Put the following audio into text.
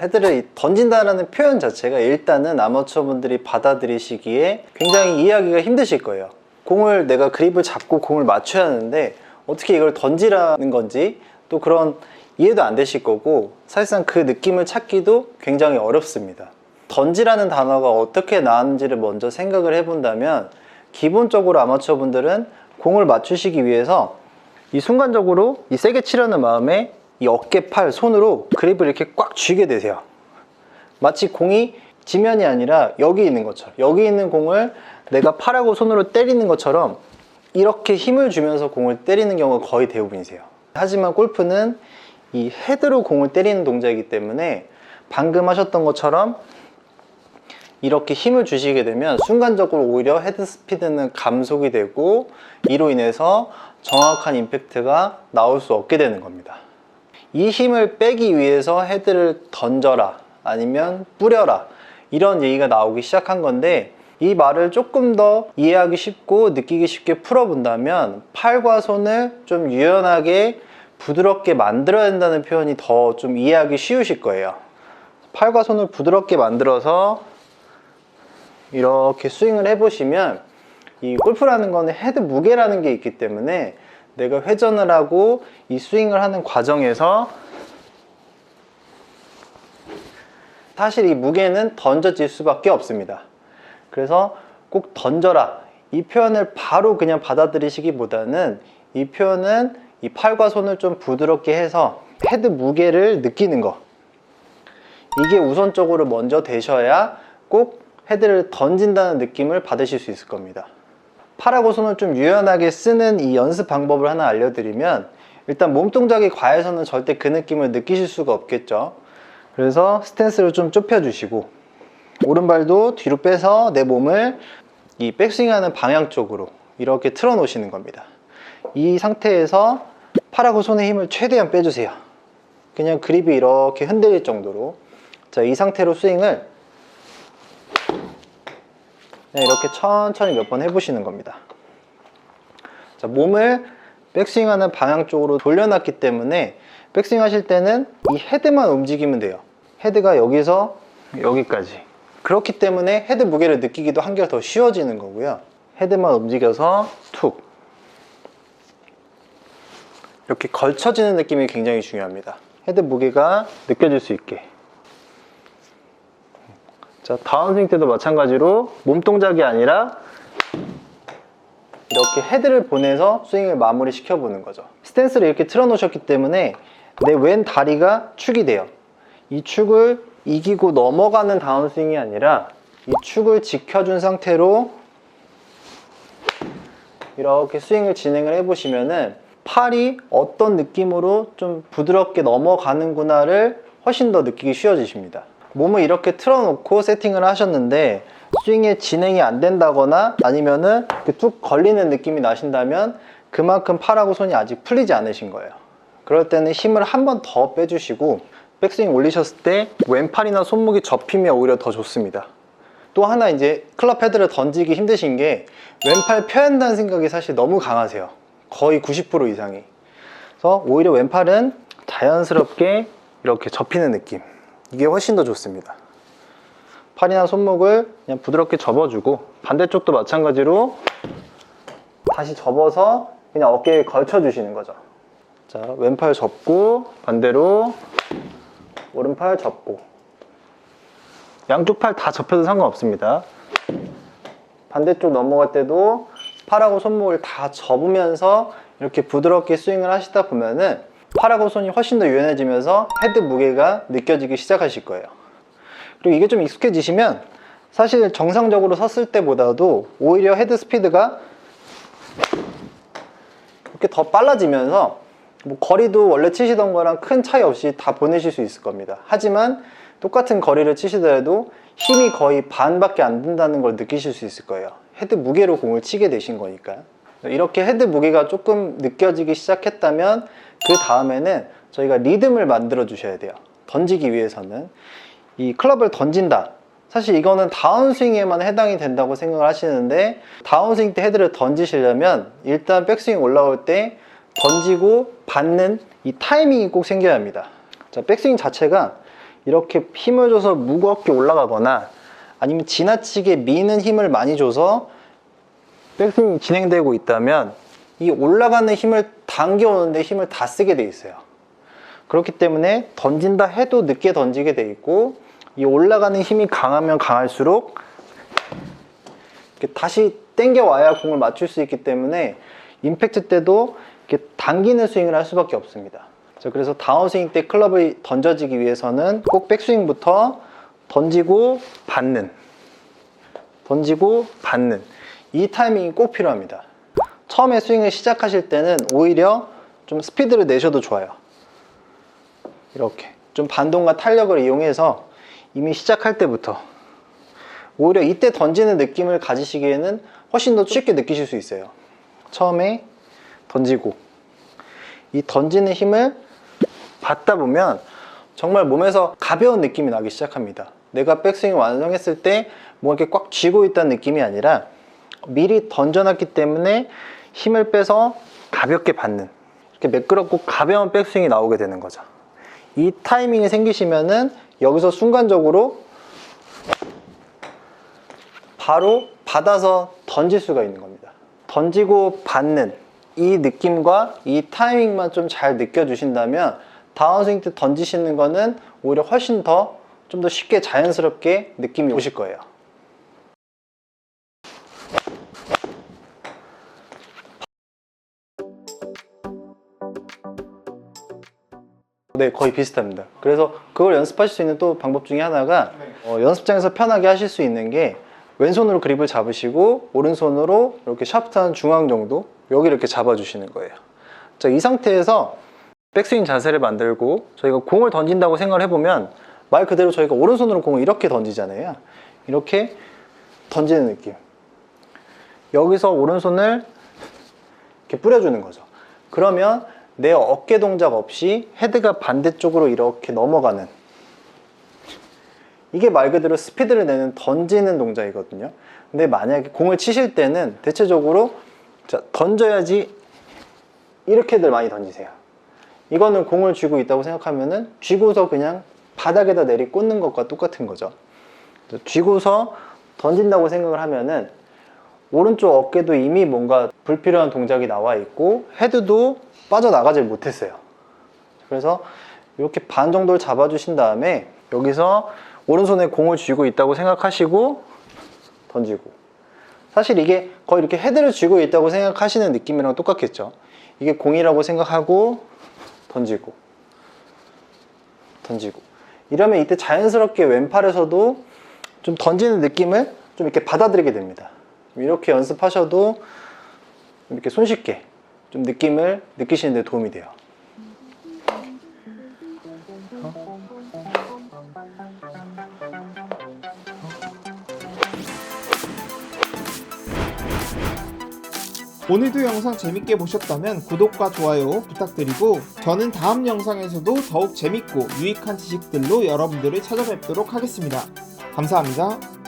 헤드를 던진다라는 표현 자체가 일단은 아마추어 분들이 받아들이시기에 굉장히 이해하기가 힘드실 거예요. 공을 내가 그립을 잡고 공을 맞춰야 하는데 어떻게 이걸 던지라는 건지 또 그런 이해도 안 되실 거고 사실상 그 느낌을 찾기도 굉장히 어렵습니다. 던지라는 단어가 어떻게 나왔는지를 먼저 생각을 해본다면 기본적으로 아마추어 분들은 공을 맞추시기 위해서 이 순간적으로 이 세게 치려는 마음에 이 어깨, 팔, 손으로 그립을 이렇게 꽉 쥐게 되세요. 마치 공이 지면이 아니라 여기 있는 것처럼 여기 있는 공을 내가 팔하고 손으로 때리는 것처럼 이렇게 힘을 주면서 공을 때리는 경우가 거의 대부분이세요. 하지만 골프는 이 헤드로 공을 때리는 동작이기 때문에 방금 하셨던 것처럼 이렇게 힘을 주시게 되면 순간적으로 오히려 헤드 스피드는 감속이 되고 이로 인해서 정확한 임팩트가 나올 수 없게 되는 겁니다. 이 힘을 빼기 위해서 헤드를 던져라 아니면 뿌려라 이런 얘기가 나오기 시작한 건데 이 말을 조금 더 이해하기 쉽고 느끼기 쉽게 풀어본다면 팔과 손을 좀 유연하게 부드럽게 만들어야 된다는 표현이 더 좀 이해하기 쉬우실 거예요. 팔과 손을 부드럽게 만들어서 이렇게 스윙을 해보시면 이 골프라는 거는 헤드 무게라는 게 있기 때문에 내가 회전을 하고 이 스윙을 하는 과정에서 사실 이 무게는 던져질 수밖에 없습니다. 그래서 꼭 던져라 이 표현을 바로 그냥 받아들이시기보다는 이 표현은 이 팔과 손을 좀 부드럽게 해서 헤드 무게를 느끼는 거 이게 우선적으로 먼저 되셔야 꼭 헤드를 던진다는 느낌을 받으실 수 있을 겁니다. 팔하고 손을 좀 유연하게 쓰는 이 연습 방법을 하나 알려드리면 일단 몸 동작이 과해서는 절대 그 느낌을 느끼실 수가 없겠죠. 그래서 스탠스를 좀 좁혀주시고 오른발도 뒤로 빼서 내 몸을 이 백스윙하는 방향 쪽으로 이렇게 틀어 놓으시는 겁니다. 이 상태에서 팔하고 손의 힘을 최대한 빼주세요. 그냥 그립이 이렇게 흔들릴 정도로 자, 이 상태로 스윙을 이렇게 천천히 몇 번 해보시는 겁니다. 자, 몸을 백스윙하는 방향 쪽으로 돌려놨기 때문에 백스윙 하실 때는 이 헤드만 움직이면 돼요. 헤드가 여기서 여기까지. 그렇기 때문에 헤드 무게를 느끼기도 한결 더 쉬워지는 거고요. 헤드만 움직여서 툭. 이렇게 걸쳐지는 느낌이 굉장히 중요합니다. 헤드 무게가 느껴질 수 있게. 자, 다운스윙 때도 마찬가지로 몸 동작이 아니라 이렇게 헤드를 보내서 스윙을 마무리 시켜보는 거죠. 스탠스를 이렇게 틀어 놓으셨기 때문에 내 왼 다리가 축이 돼요. 이 축을 이기고 넘어가는 다운스윙이 아니라 이 축을 지켜준 상태로 이렇게 스윙을 진행을 해보시면은 팔이 어떤 느낌으로 좀 부드럽게 넘어가는구나를 훨씬 더 느끼기 쉬워지십니다. 몸을 이렇게 틀어놓고 세팅을 하셨는데 스윙의 진행이 안 된다거나 아니면은 툭 걸리는 느낌이 나신다면 그만큼 팔하고 손이 아직 풀리지 않으신 거예요. 그럴 때는 힘을 한 번 더 빼주시고 백스윙 올리셨을 때 왼팔이나 손목이 접히면 오히려 더 좋습니다. 또 하나 이제 클럽 헤드를 던지기 힘드신 게 왼팔 펴야 한다는 생각이 사실 너무 강하세요. 거의 90% 이상이. 그래서 오히려 왼팔은 자연스럽게 이렇게 접히는 느낌. 이게 훨씬 더 좋습니다. 팔이나 손목을 그냥 부드럽게 접어주고 반대쪽도 마찬가지로 다시 접어서 그냥 어깨에 걸쳐주시는 거죠. 자, 왼팔 접고 반대로 오른팔 접고 양쪽 팔 다 접혀도 상관없습니다. 반대쪽 넘어갈 때도 팔하고 손목을 다 접으면서 이렇게 부드럽게 스윙을 하시다 보면은 팔하고 손이 훨씬 더 유연해지면서 헤드 무게가 느껴지기 시작하실 거예요. 그리고 이게 좀 익숙해지시면 사실 정상적으로 섰을 때보다도 오히려 헤드 스피드가 이렇게 더 빨라지면서 뭐 거리도 원래 치시던 거랑 큰 차이 없이 다 보내실 수 있을 겁니다. 하지만 똑같은 거리를 치시더라도 힘이 거의 반밖에 안 든다는 걸 느끼실 수 있을 거예요. 헤드 무게로 공을 치게 되신 거니까. 이렇게 헤드 무게가 조금 느껴지기 시작했다면 그 다음에는 저희가 리듬을 만들어 주셔야 돼요. 던지기 위해서는. 이 클럽을 던진다. 사실 이거는 다운스윙에만 해당이 된다고 생각을 하시는데 다운스윙 때 헤드를 던지시려면 일단 백스윙 올라올 때 던지고 받는 이 타이밍이 꼭 생겨야 합니다. 자, 백스윙 자체가 이렇게 힘을 줘서 무겁게 올라가거나 아니면 지나치게 미는 힘을 많이 줘서 백스윙이 진행되고 있다면 이 올라가는 힘을 당겨오는데 힘을 다 쓰게 돼 있어요. 그렇기 때문에 던진다 해도 늦게 던지게 돼 있고 이 올라가는 힘이 강하면 강할수록 다시 당겨 와야 공을 맞출 수 있기 때문에 임팩트 때도 이렇게 당기는 스윙을 할 수밖에 없습니다. 자, 그래서 다운스윙 때 클럽을 던져지기 위해서는 꼭 백스윙부터 던지고 받는 던지고 받는 이 타이밍이 꼭 필요합니다. 처음에 스윙을 시작하실 때는 오히려 좀 스피드를 내셔도 좋아요. 이렇게 좀 반동과 탄력을 이용해서 이미 시작할 때부터 오히려 이때 던지는 느낌을 가지시기에는 훨씬 더 쉽게 느끼실 수 있어요. 처음에 던지고 이 던지는 힘을 받다 보면 정말 몸에서 가벼운 느낌이 나기 시작합니다. 내가 백스윙 완성했을 때 뭔가 이렇게 꽉 쥐고 있다는 느낌이 아니라 미리 던져놨기 때문에 힘을 빼서 가볍게 받는 이렇게 매끄럽고 가벼운 백스윙이 나오게 되는 거죠. 이 타이밍이 생기시면은 여기서 순간적으로 바로 받아서 던질 수가 있는 겁니다. 던지고 받는 이 느낌과 이 타이밍만 좀 잘 느껴주신다면 다운스윙 때 던지시는 거는 오히려 훨씬 더 좀더 쉽게 자연스럽게 느낌이 오실 거예요. 네, 거의 비슷합니다. 그래서 그걸 연습하실 수 있는 또 방법 중에 하나가 어, 연습장에서 편하게 하실 수 있는 게 왼손으로 그립을 잡으시고 오른손으로 이렇게 샤프트 한 중앙 정도 여기 이렇게 잡아주시는 거예요. 자, 이 상태에서 백스윙 자세를 만들고 저희가 공을 던진다고 생각을 해보면 말 그대로 저희가 오른손으로 공을 이렇게 던지잖아요. 이렇게 던지는 느낌. 여기서 오른손을 이렇게 뿌려주는 거죠. 그러면 내 어깨 동작 없이 헤드가 반대쪽으로 이렇게 넘어가는 이게 말 그대로 스피드를 내는 던지는 동작이거든요. 근데 만약에 공을 치실 때는 대체적으로 자, 던져야지 이렇게들 많이 던지세요. 이거는 공을 쥐고 있다고 생각하면은 쥐고서 그냥 바닥에다 내리 꽂는 것과 똑같은 거죠. 쥐고서 던진다고 생각을 하면은 오른쪽 어깨도 이미 뭔가 불필요한 동작이 나와 있고 헤드도 빠져나가질 못했어요. 그래서 이렇게 반 정도를 잡아주신 다음에 여기서 오른손에 공을 쥐고 있다고 생각하시고 던지고 사실 이게 거의 이렇게 헤드를 쥐고 있다고 생각하시는 느낌이랑 똑같겠죠. 이게 공이라고 생각하고 던지고 던지고 이러면 이때 자연스럽게 왼팔에서도 좀 던지는 느낌을 좀 이렇게 받아들이게 됩니다. 이렇게 연습하셔도 이렇게 손쉽게 좀 느낌을 느끼시는 데 도움이 돼요. 오늘도 영상 재밌게 보셨다면 구독과 좋아요 부탁드리고 저는 다음 영상에서도 더욱 재밌고 유익한 지식들로 여러분들을 찾아뵙도록 하겠습니다. 감사합니다.